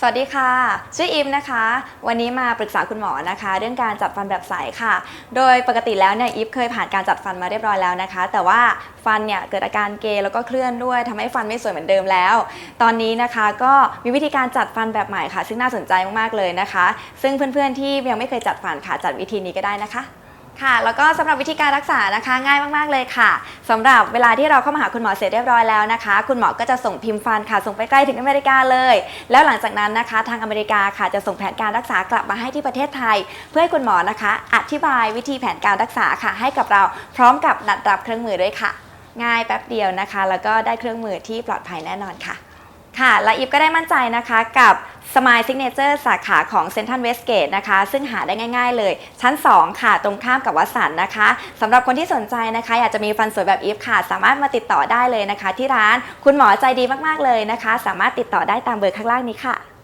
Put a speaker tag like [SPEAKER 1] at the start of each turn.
[SPEAKER 1] สวัสดีค่ะ ชื่ออิมนะคะ วันนี้มาปรึกษาคุณหมอนะคะ เรื่องการจัดฟันแบบใสค่ะ โดยปกติแล้วเนี่ยอิฟเคยผ่านการจัดฟันมาเรียบร้อยแล้วนะคะ แต่ว่าฟันเนี่ยเกิดอาการเกยแล้วก็เคลื่อนด้วยทำให้ฟันไม่สวยเหมือนเดิมแล้ว ตอนนี้นะคะก็มีวิธีการจัดฟันแบบใหม่ค่ะ ซึ่งน่าสนใจมากๆเลยนะคะ ซึ่งเพื่อนๆที่ยังไม่เคยจัดฟันค่ะจัดวิธีนี้ก็ได้นะคะ ค่ะ แล้วก็สำหรับวิธีการรักษานะคะง่ายมาก ๆ เลยค่ะสำหรับเวลาที่เราเข้ามาหาคุณหมอเสร็จเรียบร้อยแล้วนะคะ คุณหมอก็จะส่งพิมพ์ฟันค่ะ ส่งไปใกล้ถึงอเมริกาเลย แล้วหลังจากนั้นนะคะ ทางอเมริกาค่ะจะส่งแผนการรักษากลับมาให้ที่ประเทศไทย เพื่อให้คุณหมอนะคะ อธิบายวิธีแผนการรักษาค่ะ ให้กับเราพร้อมกับนัดรับเครื่องมือด้วยค่ะ ง่ายแป๊บเดียวนะคะ แล้วก็ได้เครื่องมือที่ปลอดภัยแน่นอนค่ะ ค่ะ และอีฟก็ได้มั่นใจนะคะกับสมายซิกเนเจอร์สาขาของเซนทัลเวสเกตนะคะ ซึ่งหาได้ง่ายๆเลย ชั้น 2 ค่ะ ตรงข้ามกับวัดสันนะคะสำหรับคนที่สนใจนะคะ อยากจะมีฟันสวยแบบอีฟค่ะ สามารถมาติดต่อได้เลยนะคะ ที่ร้านคุณหมอใจดีมากๆเลยนะคะ สามารถติดต่อได้ตามเบอร์ข้างล่างนี้ค่ะ